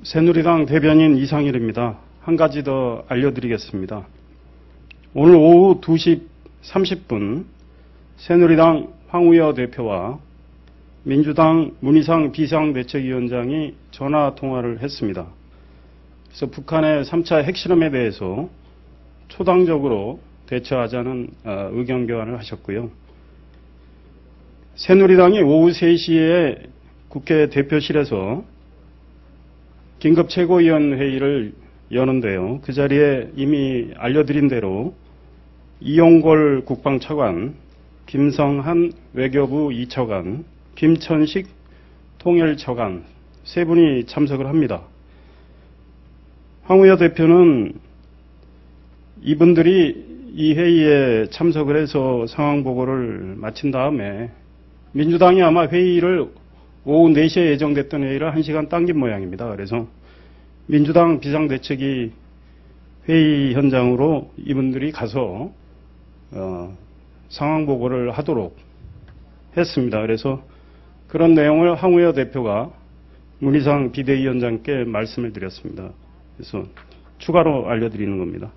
새누리당 대변인 이상일입니다. 한 가지 더 알려드리겠습니다. 오늘 오후 2시 30분 새누리당 황우여 대표와 민주당 문희상 비상대책위원장이 전화 통화를 했습니다. 그래서 북한의 3차 핵실험에 대해서 초당적으로 대처하자는 어, 의견 교환을 하셨고요. 새누리당이 오후 3시에 국회 대표실에서 긴급 최고위원 회의를 여는데요. 그 자리에 이미 알려드린 대로 이용골 국방차관, 김성한 외교부 2차관, 김천식 통일처관 세 분이 참석을 합니다. 황우여 대표는 이분들이 이 회의에 참석을 해서 상황 보고를 마친 다음에 민주당이 아마 회의를 오후 4시에 예정됐던 회의를 1시간 당긴 모양입니다. 그래서 민주당 비상대책위 회의 현장으로 이분들이 가서 어, 상황 보고를 하도록 했습니다. 그래서 그런 내용을 황우여 대표가 문희상 비대위원장께 말씀을 드렸습니다. 그래서 추가로 알려드리는 겁니다.